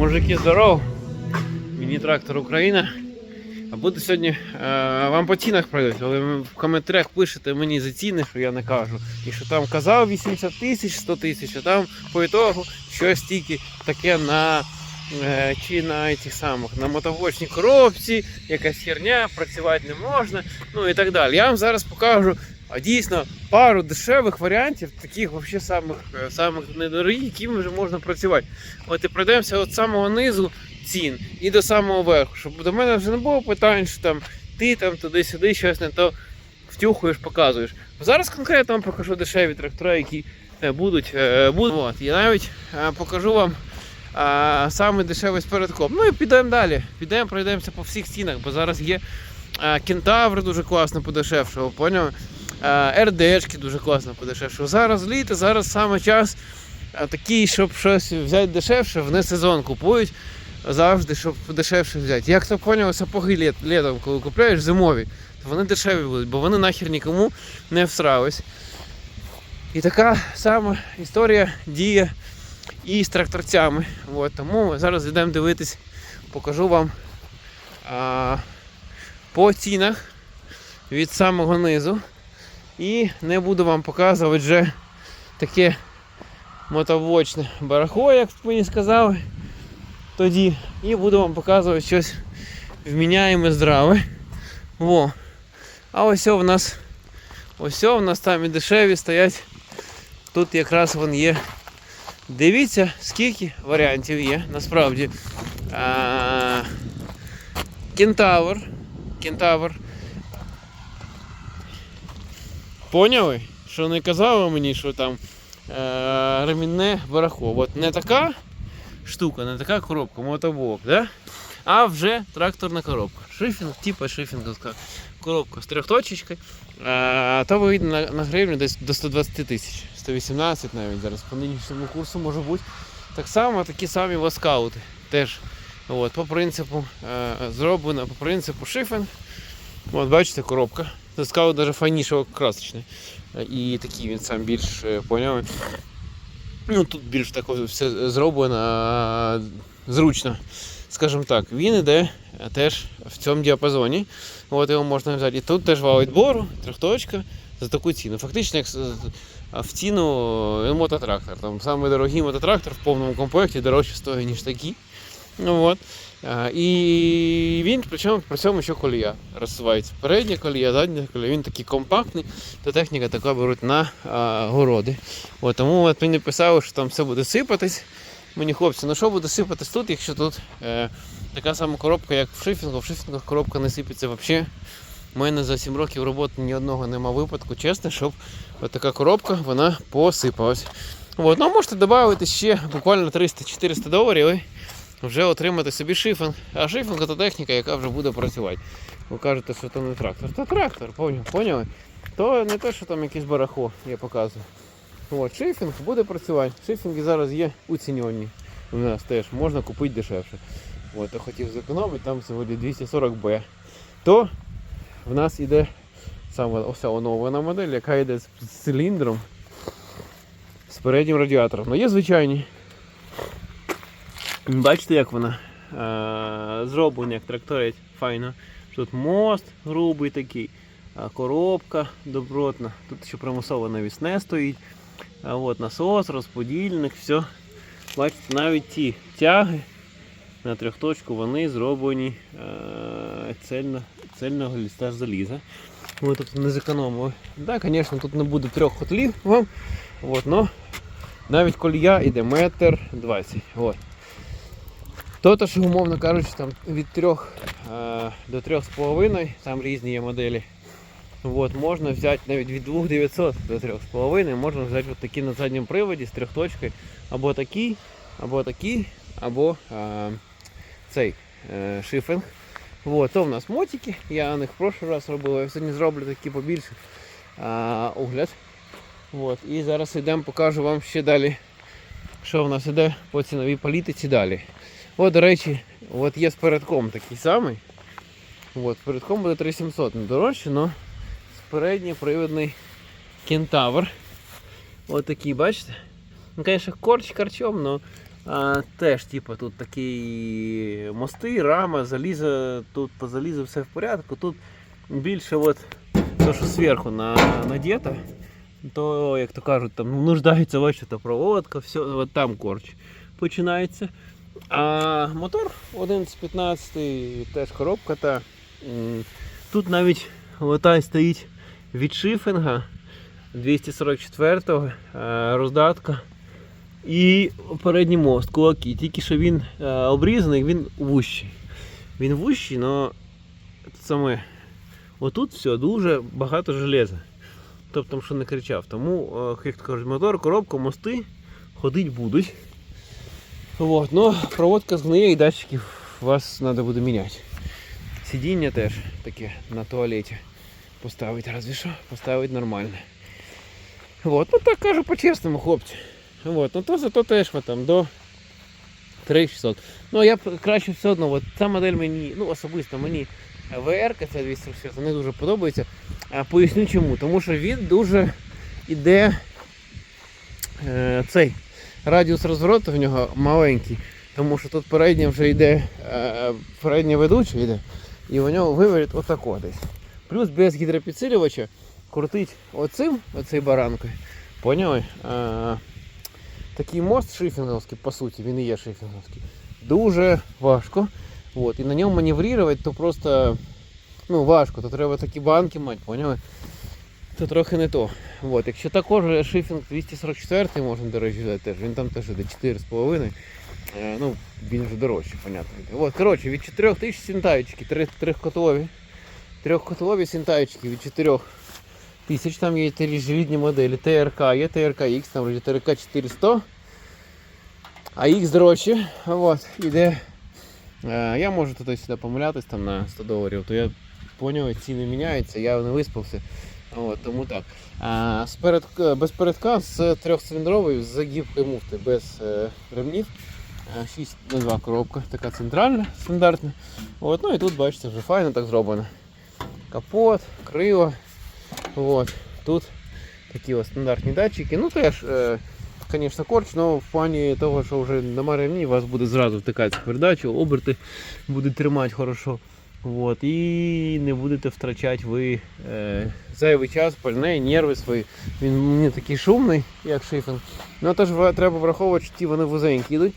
Мужики, здоров! Міні трактор Україна. А буду сьогодні е, вам по цінах пройдуть, але в коментарях пишете мені за ціни, що я не кажу. І що там казав 80 тисяч, 100 тисяч, а там по ітогу щось тільки таке на е, чи на цих самих на мотовочній коробці, якась херня, працювати не можна, ну і так далі. Я вам зараз покажу а дійсно пару дешевих варіантів, таких вообще самих, е, самих недорогих, якими вже можна працювати. От і пройдемося від самого низу цін і до самого верху, щоб до мене вже не було питань, що там ти там туди-сюди щось не то втюхуєш, показуєш. Зараз конкретно вам покажу дешеві трактори, які е, будуть. е, будуть. От, я навіть покажу вам а, саме дешевий з передком. Ну і підемо далі. Підемо, пройдемося по всіх стінах, бо зараз є а, кентавр дуже класно подешевшого, поняв? А, РДшки дуже класно подешевшого. Зараз літо, зараз саме час такий, щоб щось взяти дешевше, в несезон купують завжди, щоб дешевше взяти. Як то поняв, сапоги літ, літом, коли купляєш зимові, то вони дешеві будуть, бо вони нахер нікому не всрались. І така сама історія діє і з тракторцями. От, тому зараз йдемо дивитись, покажу вам а, по цінах від самого низу. І не буду вам показувати вже таке мотовочне барахло, як мені сказали тоді. І буду вам показувати щось вміняємо здраве. Во. А ось в нас ось в нас там і дешеві стоять. Тут якраз вон є. Дивіться, скільки варіантів є, насправді. А, Кентавр. Кентавр. Поняли? Що не казали мені, що там е, ремінне барахло. От не така штука, не така коробка, мотоблок, да? а вже тракторна коробка. Шифінг, типа шифінговська коробка з трьохточечкою. А, то вийде на, на гривню десь до 120 тисяч, 118 навіть зараз по нинішньому курсу може бути. Так само такі самі воскаути теж. От, по принципу е, зроблено по принципу шифінг. От бачите, коробка. Скаут навіть файнішого красочний. Е, І такий він сам більш е, поняв. Ну, тут більш так все зроблено зручно. Скажімо так, він іде теж в цьому діапазоні. От його можна взяти. І тут теж вал відбору, трьохточка за таку ціну. Фактично, як в ціну е, мототрактор. Там самий дорогий мототрактор в повному комплекті дорожче стоїть, ніж такий. Ну, от. І він причому при цьому ще колія розсувається. Передня колія, задня колія. Він такий компактний, то техніка така беруть на а, городи. От, тому от мені писали, що там все буде сипатись. Мені хлопці, ну що буде сипатись тут, якщо тут е, така сама коробка, як в шифінгу, в шифінгах коробка не сипеться взагалі. У мене за 7 років роботи ні одного нема випадку, чесно, щоб така коробка вона посипалась. От, ну, можете додати ще буквально 300-400 доларів вже отримати собі шифінг. А шифінг це техніка, яка вже буде працювати. Ви кажете, що це не трактор. Це трактор, поняли? То не те, що там якесь барахло, я показую. От, шифінг буде працювати. Шифінги зараз є уцінені. У нас теж можна купити дешевше. От, я хотів зекономити, там сьогодні 240B. То в нас іде саме ось оновлена модель, яка йде з циліндром, з переднім радіатором. Ну є звичайні. Бачите, як вона е, зроблена, як тракторить файно. Тут мост грубий такий, коробка добротна. Тут ще примусове навісне стоїть. А от насос, розподільник, все. Бачите, навіть ті тяги на трьохточку вони зроблені е, цельно, цельного ліста заліза. Ми тут не зекономили. Так, звісно, тут не буде трьох котлів вам. От, но навіть колія йде метр двадцять. То, що, умовно кажучи, там від 3 е, до 3,5, там різні є моделі. От, можна взяти навіть від 2900 до 3,5, можна взяти от такі на задньому приводі з трьохточкою. Або такий, або такий, або е, цей е, шифінг. От, то в нас мотики, я на них в прошлий раз робив, я сьогодні зроблю такі побільше е, огляд. От, і зараз йдемо, покажу вам ще далі, що в нас іде по ціновій політиці далі. От, до речі, от є з передком такий самий. От, передком буде 3700, не дорожче, але передній кентавр. От такий, бачите? Ну, звісно, корч корчом, але А, теж, типу, тут такі мости, рама, залізо, тут по залізу все в порядку. Тут більше от, то, що зверху на, надіто, то, як то кажуть, там ну, нуждається ось проводка, все, от там корч починається. А мотор 11-15, теж коробка та. Тут навіть отай стоїть від шифінга 244-го, е, роздатка. І передній мост, кулаки. Тільки що він е, обрізаний, він вущий. Він вущий, але саме отут все дуже багато железа. Тобто, що не кричав. Тому, е, як кажуть, мотор, коробка, мости ходить будуть. Вот. Но проводка згниє і датчиків вас треба буде міняти. Сидіння теж таке на туалеті. Поставити разве що, поставити нормально. Вот. Ну так кажу по-чесному, хлопці. Вот. Ну то зато теж ми там до 3600. Ну я краще все одно, от ця модель мені, ну особисто мені VR, ця 240, не дуже подобається. А поясню чому. Тому що він дуже іде е, цей радіус розвороту в нього маленький. Тому що тут переднє вже йде, е, переднє ведуче йде, і у нього виворіт отако десь. Плюс без гідропідсилювача крутить оцим, оцей баранкою. Поняли? Е, такий мост шифінговський, по суті, він і є шифінговський. Дуже важко. От, і на ньому маневрувати, то просто ну, важко, то треба такі банки мати, поняли? То трохи не то. От, якщо також шифінг 244 можна, до речі, взяти він там теж йде 4,5. Е, ну, він вже дорожче, понятно. От, коротше, від 4 тисяч сінтаєчки, три- трьохкотові. Трьохкотові сінтаєчки від 4 тисяч, там є різні моделі. ТРК, є ТРК X, там вроді ТРК 400. А X дорожче. От, іде. Е, я можу туди сюди помилятись там на 100 доларів, то я поняв, ціни міняються, я не виспався. От, тому так. А, з перед, без передка з трьохциліндровою з гібкою муфти, без е, ремнів. 6 на 2 коробка, така центральна, стандартна. От, ну і тут бачите, вже файно так зроблено. Капот, крило. От, тут такі ось стандартні датчики. Ну теж, е, корч, але в плані того, що вже нема ремні, вас буде зразу втикати передачу, оберти буде тримати хорошо. Вот, і не будете втрачати ви е, зайвий час, пальне, нерви свої. Він не такий шумний, як шифінг. Ну теж треба враховувати, що ті вони вузенькі йдуть.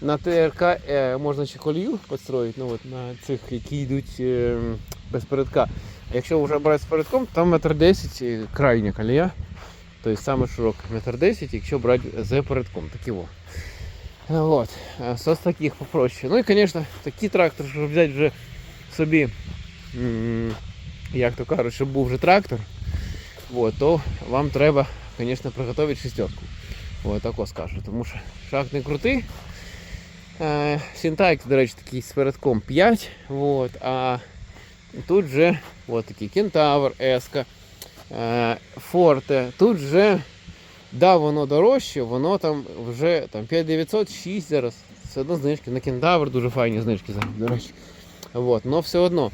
На ТРК е, можна ще колію підстроїти, ну, от, на цих, які йдуть е, без передка. А якщо вже брати з передком, там метр десять е, крайня колія. Тобто саме широка метр десять, якщо брати з передком. Такі во. Вот. Е, З таких попроще. Ну і, звісно, такий трактор, щоб взяти вже собі, як то кажуть, щоб був вже трактор, от, то вам треба, звісно, приготувати шестерку. От, тако скажу, тому що шаг не крутий. Е, Сінтайк, до речі, такий з передком 5. От, а тут вже от такий Кентавр, Еска, е, Форте. Тут вже, да, воно дорожче, воно там вже там, 5906 зараз. Все одно знижки. На Кентавр дуже файні знижки зараз, до речі. Вот, но все одно.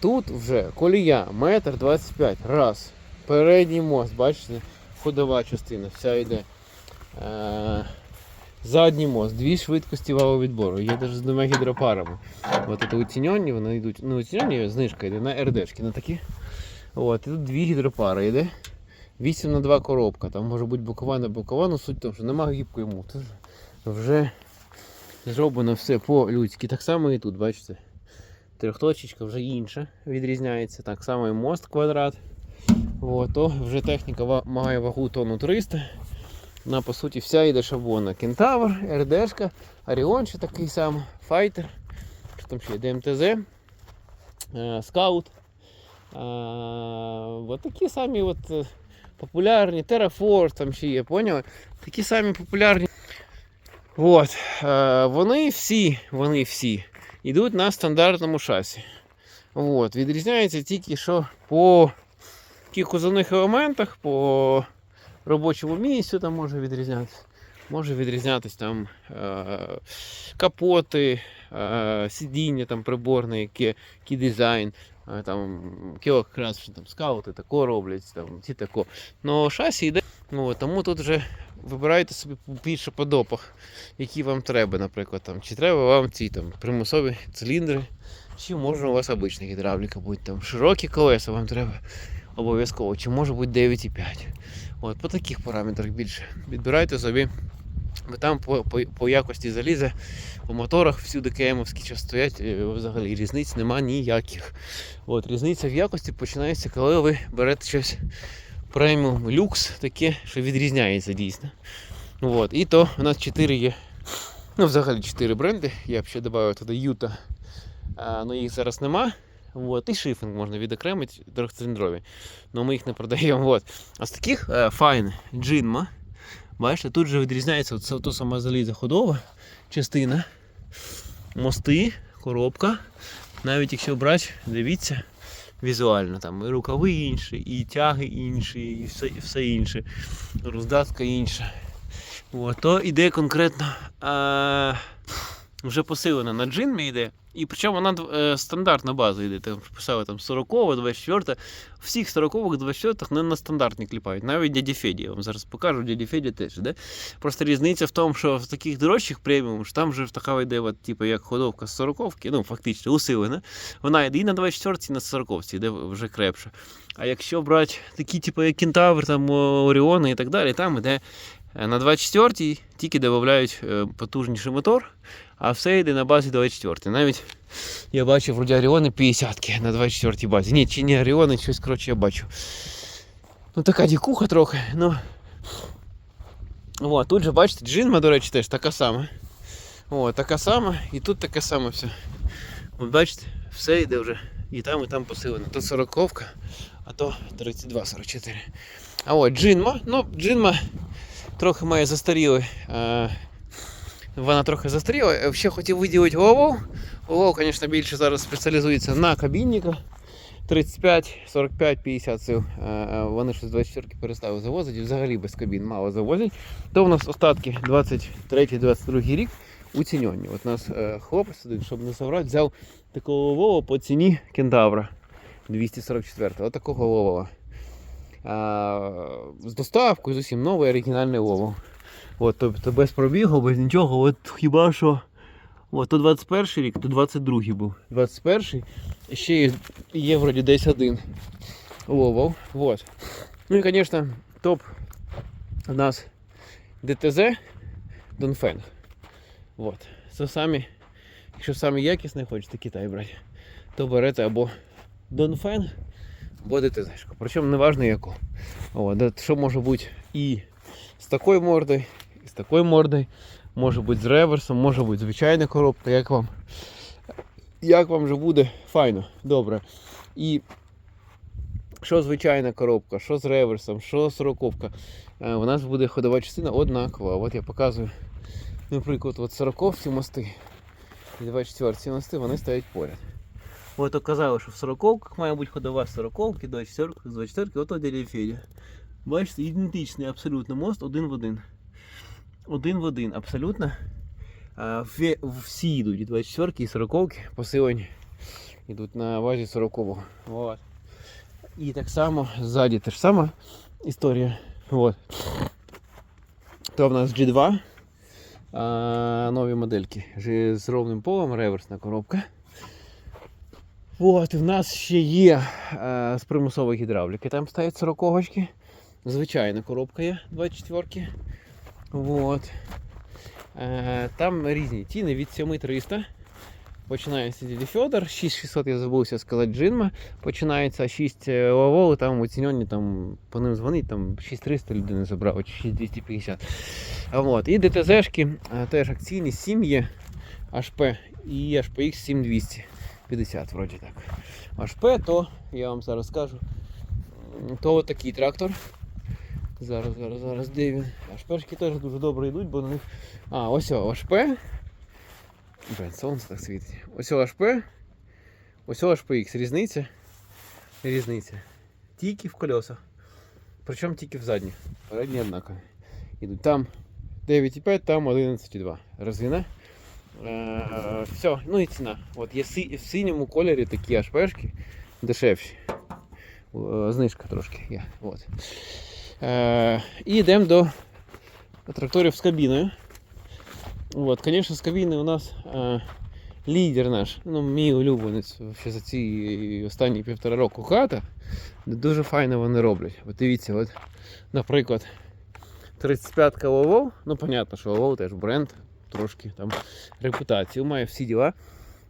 Тут вже колія, метр 25. Раз. Передній мост, бачите, ходова частина, вся йде. Задній мост, дві швидкості валового відбору. Є навіть з двома гідропарами. От це уціньонні, вони йдуть. Ну, уціньонні знижка йде на РДшки, на такі. От, і тут дві гідропари йде. 8 на 2 коробка. Там може бути бокова на бокова, але суть в тому, що немає гібкої муфти. Вже зроблено все по-людськи. Так само і тут, бачите. Трьохточечка вже інша відрізняється. Так само і мост квадрат. То вже техніка має вагу тонну 300. Вона по суті вся йде шаблонна. Кентавр, РДшка, Оріон ще такий самий, Файтер, що там ще ДМТЗ, е, Скаут. Е, от такі самі от, е, популярні, Terraforce там ще є, поняли? Такі самі популярні. От, вони всі, вони всі йдуть на стандартному шасі. От, відрізняється тільки що по яких кузовних елементах, по робочому місцю там може відрізнятися. Може відрізнятися там е, капоти, е, сидіння там приборне, яке, який дизайн, е, там якраз там скаути тако роблять, там ті тако. Но шасі йде. Ну, тому тут вже вибирайте собі більше по допах, які вам треба, наприклад. Там, чи треба вам ці там, примусові циліндри, чи може у вас обична гідравліка будь там широкі колеса вам треба обов'язково, чи може бути 9,5. От, по таких параметрах більше. Відбирайте собі. Бо там по, по, по якості заліза, по моторах всюди КМовські час стоять, е, взагалі різниць нема ніяких. От, різниця в якості починається, коли ви берете щось преміум люкс, таке, що відрізняється дійсно. От, і то у нас 4 є. Ну, взагалі 4 бренди. Я б ще додав туди Юта. А, ну їх зараз нема. От, і шифінг можна відокремити трьохциліндрові. Ну ми їх не продаємо. От. А з таких е, файн джинма. Бачите, тут же відрізняється це то сама заліза ходова частина, мости, коробка. Навіть якщо брати, дивіться, візуально там і рукави інші, і тяги інші, і все, і все інше. Роздатка інша. От, то іде конкретно а, вже посилена на джинмі йде. І причому вона е, стандартна база йде. Там писали там 40 24 Всіх 40 24-х не на стандартні кліпають. Навіть дяді Феді. Я вам зараз покажу, дяді Феді теж. Де? Просто різниця в тому, що в таких дорожчих преміум, що там вже така йде, от, типу, як ходовка з 40 ну фактично усилена. Вона йде і на 24 і на 40 йде вже крепше. А якщо брати такі, типу, як Кентавр, там Оріони і так далі, там іде е, на 24 тільки додають е, потужніший мотор, а все йде на базі 24. Навіть я бачив вроді Оріони 50 на 24 базі. Ні, чи не Оріони, щось коротше я бачу. Ну така дікуха трохи. Ну. О, тут же бачите, джинма, до речі, теж така сама. О, така сама, і тут таке саме все. От бачите, все йде вже і там, і там посилено. То 40 а то 32-44. А от джинма, ну, джинма трохи має застаріли. Е, вона трохи застаріла. Ще хотів виділити голову. Голову, звісно, більше зараз спеціалізується на кабінниках. 35, 45, 50 сил. Е, Вони щось 24 перестали завозити, взагалі без кабін мало завозять. То у нас остатки 23-22 рік уцінені. От нас е, хлопець щоб не соврати, взяв такого Вова по ціні кентавра 244. От такого. З доставкою з усім новий оригінальний Вова. От, тобто без пробігу, без нічого. От хіба що. От, то 21 рік, то 22 був. 21 ще є, є вроді десь один ловов. Вот. Ну і, звісно, топ у нас ДТЗ Донфенг. Вот. Це самі, якщо самі якісні хочете Китай брати, то берете або Донфенг, або ДТЗ. Причому не важно яку. От, що може бути і з такою мордою, і з такою мордою. Може бути з реверсом, може бути звичайна коробка, як вам. Як вам вже буде файно, добре. І що звичайна коробка, що з реверсом, що сороковка. е, У нас буде ходова частина однакова. От я показую, наприклад, от сороковці мости і 24 мости вони стоять поряд. От казали, що в сороковках має бути ходова сороковки, 24 з 24 ото дядя Федя. Бачите, ідентичний абсолютно мост один в один. Один в один, абсолютно. А, Всі йдуть, і 24 і 40 посилені. Йдуть на базі 40-го. Вот. І так само ззаді та ж сама історія. Вот. То в нас G2. А, нові модельки. З ровним полом, реверсна коробка. От, в нас ще є е, з примусової гідравліки. Там стоять 40 очки. Звичайна коробка є 24. Вот. Е, там різні ціни від 7300. Починається діді Федор, 6600 я забувся сказати джинма. Починається 6 лавол, там оцінені, там по ним дзвонить, там 6300 людини забрав, чи 6250. А Вот. І ДТЗшки е, теж акційні 7 є HP і HPX 7250 вроді так. HP, то я вам зараз скажу, то отакий трактор. Зараз, зараз, зараз, де він? Ашпешки теж дуже добре йдуть, бо на них. А, ось ОШП. Блін, сонце так світить. Ось ОШП. Ось HPX. Різниця. Різниця. Тільки в колесах. Причому тільки в задніх. Передні однакові. Ідуть там 9,5, там 11,2. Резина. Е, все, ну і ціна. От є в синьому кольорі такі HPшки дешевші. Знижка трошки є. От. Е, і йдемо до тракторів з кабіною. От, звісно, з кабіни у нас е, лідер наш, ну, мій улюбленець за ці останні півтора року хата. Дуже файно вони роблять. От дивіться, от, наприклад, 35-ка Вовол, ну, понятно, що Вовол теж бренд, трошки там репутацію має всі діла.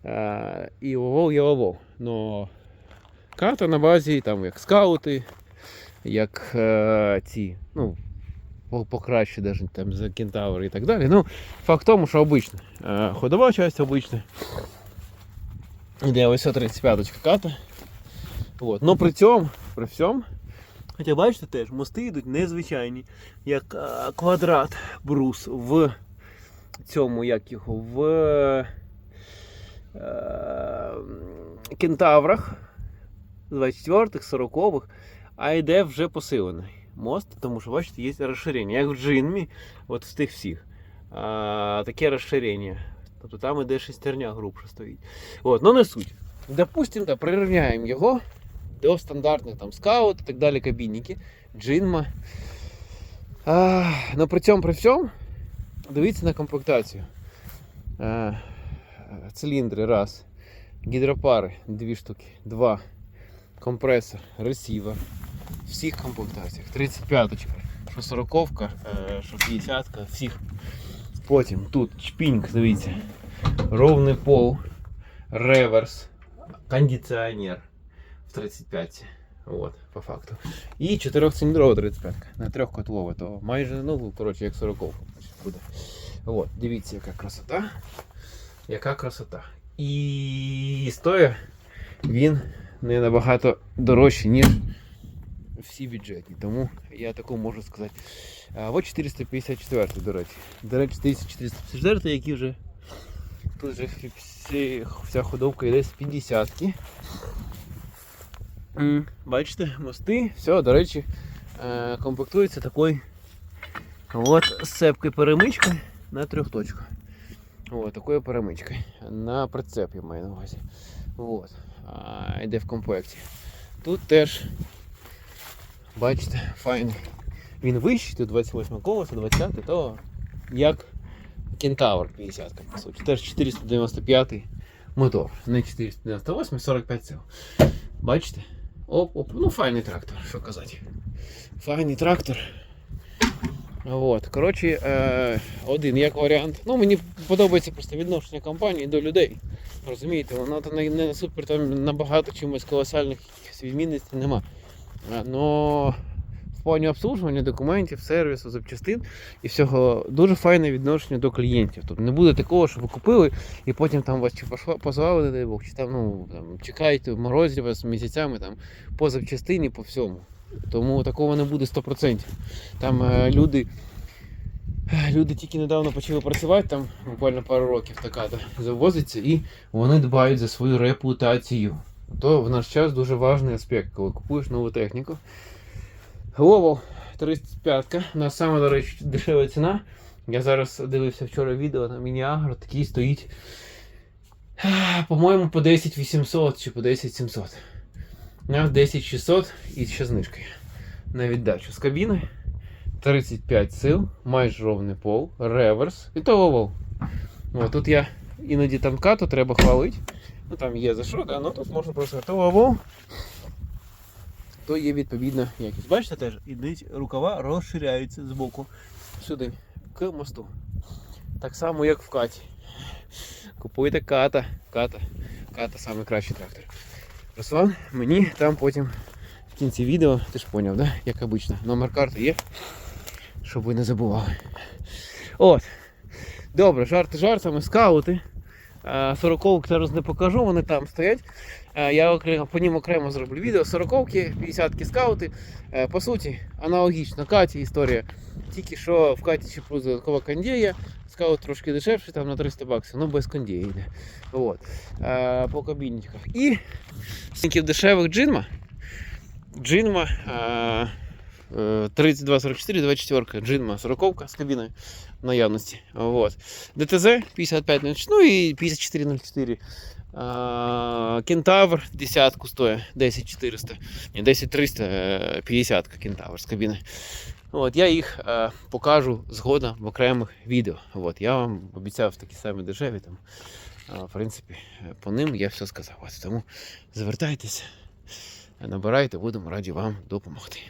Е, і Вовол є Вовол. Но карта на базі, там як скаути, як е, ці, ну, покраще даже там за кентаври і так далі. Ну, факт в тому, що обична. Е, ходова часть обична. Іде ось 35 ката. От. Но при цьому, при всьому, хоча бачите теж, мости йдуть незвичайні, як е, квадрат брус в цьому, як його, в е, кентаврах 24-х, 40-х, а йде вже посилений мост, тому що, бачите, є розширення. Як в джинмі, от в тих всіх. А, таке розширення. Тобто там іде шестерня грубше стоїть. От, ну не суть. Допустимо, да, прирівняємо його до стандартних там скаут і так далі кабінники, джинма. А, ну при цьому при всьому дивіться на комплектацію. А, циліндри раз. Гідропари дві штуки, два. Компресор, ресівер. В всіх комплектаціях. 35-ка, що 40-ка, е, що 50-ка, всіх. Потім тут чпінг, дивіться. Ровний пол, реверс, кондиціонер в 35 От, по факту. І 4-циліндрова 35 на трьохкотлова, то майже, ну, коротше, як 40 Буде. От, дивіться, яка красота. Яка красота. І стоя він не набагато дорожчий, ніж всі бюджетні. Тому я таку можу сказати. А, от 454, до речі. До речі, 1454, які вже тут вже всі, вся ходовка йде з 50-ки. Бачите, мости, все, до речі, е, комплектується такою от сцепкою перемичкою на трьох точках. От, такою перемичкою. На прицеп я маю на увазі. От. А, йде в комплекті. Тут теж, бачите, файний. Він вищий, тут 28 колеса, 20, то як Кентавр 50, по суті. Теж 495 мотор. Не 498, 45 сил. Бачите? Оп, оп. Ну, файний трактор, що казати. Файний трактор. От, коротше, е, один як варіант. Ну, мені подобається просто відношення компанії до людей. Розумієте, воно то не, не супер там набагато чимось колосальних відмінностей нема. Е, Но в плані обслуживання документів, сервісу, запчастин і всього дуже файне відношення до клієнтів. Тобто не буде такого, що ви купили і потім там вас чи позвали, не дай Бог, чи там, ну, там чекаєте в морозі вас місяцями там, по запчастині, по всьому. Тому такого не буде 100%. Там е, люди. Люди тільки недавно почали працювати, там буквально пару років така завозиться, і вони дбають за свою репутацію. То в наш час дуже важний аспект, коли купуєш нову техніку. Global 35 у нас саме, до речі, дешева ціна. Я зараз дивився вчора відео на міні-агро, такий стоїть, по-моєму, по 10 800 чи по 10 700. На 10 600 і ще знижкою. На віддачу з кабіни. 35 сил, майже ровний пол, реверс і то овал. О, тут я іноді там кату треба хвалити. Ну там є за що, да, ну тут можна просто то овал. То є відповідна якість. Бачите теж, ідуть рукава розширяються з боку сюди, к мосту. Так само, як в каті. Купуйте ката, ката, ката найкращий трактор. Руслан, мені там потім в кінці відео, ти ж поняв, да? як обично, номер карти є щоб ви не забували. От. Добре, жарти жартами, скаути. Сороковок зараз не покажу, вони там стоять. Е, Я по ним окремо зроблю відео. Сороковки, 50-ки скаути. Е, По суті, аналогічно Каті історія. Тільки що в Каті ще плюс додаткова кондея. Скаут трошки дешевший, там на 300 баксів, ну без кондеї йде. От. Е, По кабінниках. І з дешевих джинма. Джинма. е, Е, 32, 44, 24, джинма 40 з кабіною наявності. Вот. ДТЗ 5506, ну і 5404. Кентавр десятку стоїть 10400. Ні, 10300, е, 50 кентавр з кабіни. От, я їх е, покажу згодом в окремих відео. От, я вам обіцяв такі самі дешеві. Там, е, в принципі, по ним я все сказав. От, тому звертайтеся, набирайте, будемо раді вам допомогти.